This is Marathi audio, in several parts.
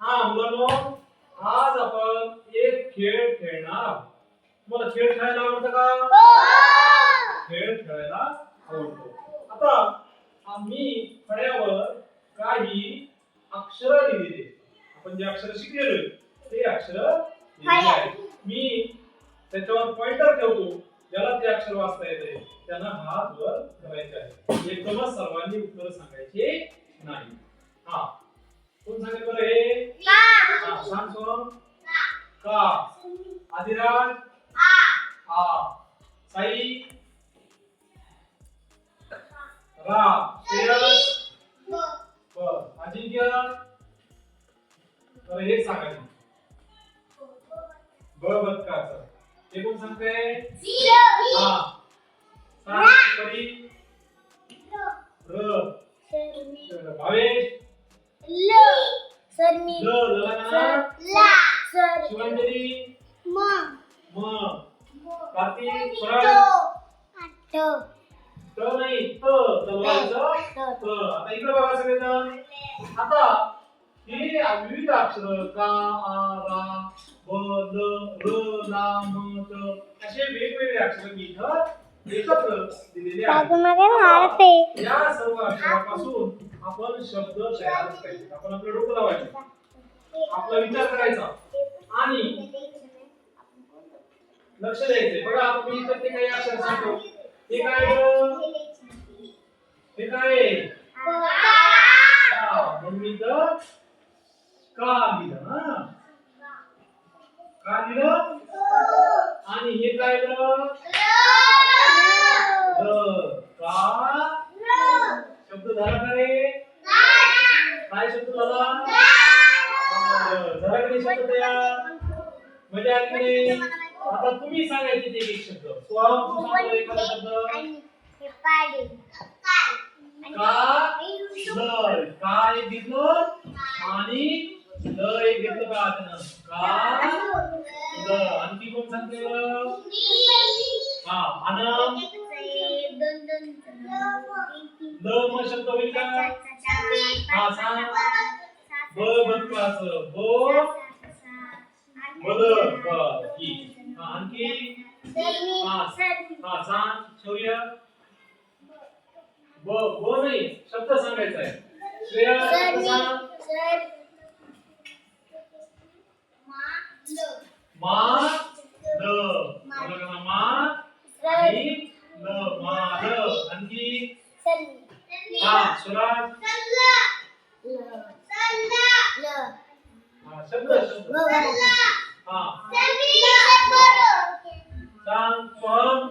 हा मुलांनो आज आपण एक खेळ खेळणार आहोत. तुम्हाला खेळ खेळायला आवडतं का? खेळ खेळायला आवडतो. आता आम्ही फळ्यावर काही अक्षर लिहिलेले आपण जे अक्षर शिकलेलो ते अक्षर मी त्याच्यावर पॉइंटर ठेवतो ज्याला ते अक्षर वाचता येते त्यांना हात वर करायचे आहे एकदमच सर्वांनी उत्तर सांगायचे नाही. हा. कोण सांगेल बरं हे हा, सांग का. आदिराज. आ साई. रा. श्रेयस. बर अजिंक्य तर हे सांगायचं ब बदकाचं. ते कोण सांगते हा. शिवांजली म. कार्तिक परत त नाही त. तलवारीचं त. आता इकडे बघा सगळेजण. आता हे विविध अक्षर का आ रा ब ल र ला म त असे वेगवेगळे अक्षर मी इथं एकत्र दिलेले आहेत. या सर्व अक्षरापासून आपण शब्द तयार करायचे आपण आपलं डोकं लावायचं. आपला विचार करायचा. आणि लक्ष द्यायचंय बघा मी इथं ते काही अक्षर सांगतो हे काय? हे काय आहे? का. म्हणून मी इथं का लिहिलं हा का लिहिलं आणि हे काय. का शब्द झाला का रे काय शब्द झाला की नाही आता तुम्ही सांगायचे ते एक शब्द. स्वाम तू सांग बरं एखादा शब्द? का? ल का? एक घेतलं आणि ल एक घेतलं का? त्यानं का ल आणखी कोण सांगते? हा आनंद ल म शब्द होईल का? हा सांग ब बो बद ब की हा आणखी? हा सांग शौर्य. ब ब नाही शब्द सांगायचा आहे. श्रेया शब्द सांग मा ल बोला का ना? मा आणि ल मा ल आणखी? हा स्वराज हा शब्द शब्द. हा सांग सोहम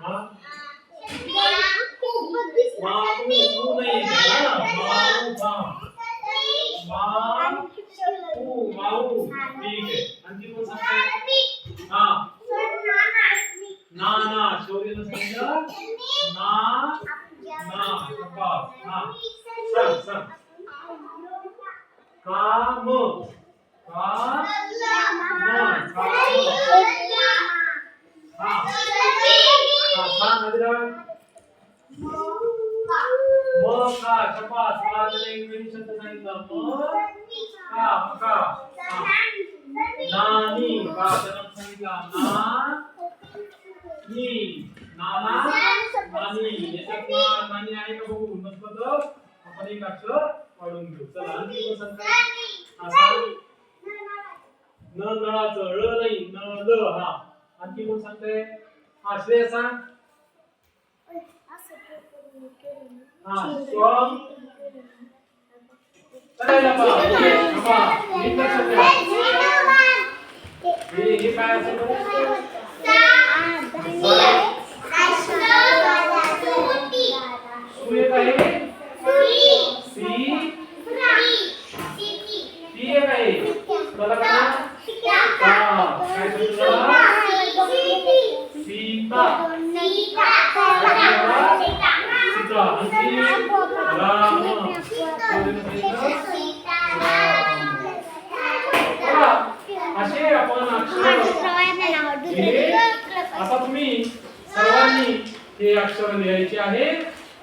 हा माऊ नाही माऊ हा माऊ माऊ ठीक आहे आणखी कोण सांगते हा ना ना शौर्यनं सांगितलं ना ना हा सांग सांग काम काम हा हा. मग मग का मका नानी ना नाना बघू आपण एक अक्षर वाढून घेऊ चला आणखी कोण न नळाचं ळ नाही न ल हा आणखी कोण सांगताय हा श्रेय सांग हा स्वम करायला पहा ओके थांबा नीट लक्षात ठेवा हे हे काय असेल बरं? सु एक आहे सी टी एक आहे त्याला काय हा काय शब्द झाला सीता। राम। असे आपण आता तुम्ही सर्वांनी हे अक्षर लिहायचे आहे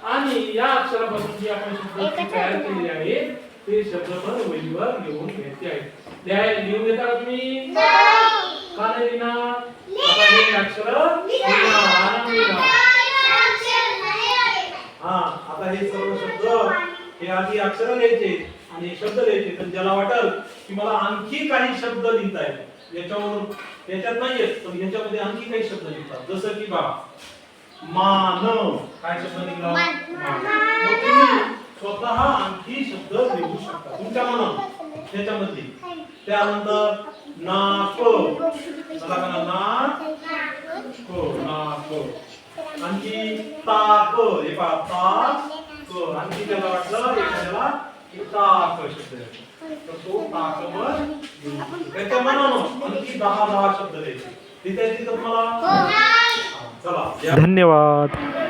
आणि या अक्षरापासून जी आपण शब्द तयार केलेले आहेत ते शब्द पण वहीवर लिहून घ्यायचे आहेत. लिहाय लिहून घेता का तुम्ही? का नाही लिहिणार? आता हे अक्षर लिहिणार. आनंद लिहिणार. हा आता हे सर्व शब्द हे आधी अक्षर लिहायचे आणि हे शब्द लिहायचे. तर ज्याला वाटेल की मला आणखी काही शब्द लिहिता आहेत याच्यावर याच्यात नाहीयेत पण याच्यामध्ये आणखी काही शब्द लिहितात. जसं की बा मान. काय शब्द लिहिला? स्वतः आणखी शब्द लिहू शकता. तुमच्या मनात. त्याच्यामध्ये त्यानंतर नाक. चला का नाक. नाक आणखी ताक. हे पहा ताक. आणखी त्याला वाटलं एखाद्याला ताक शब्द. तर तो ताक पण लिहू शकतो. त्याच्या मनानं आणखी दहा दहा शब्द द्यायचे. तिथे तिथं तुम्हाला? हा, चला. या. धन्यवाद.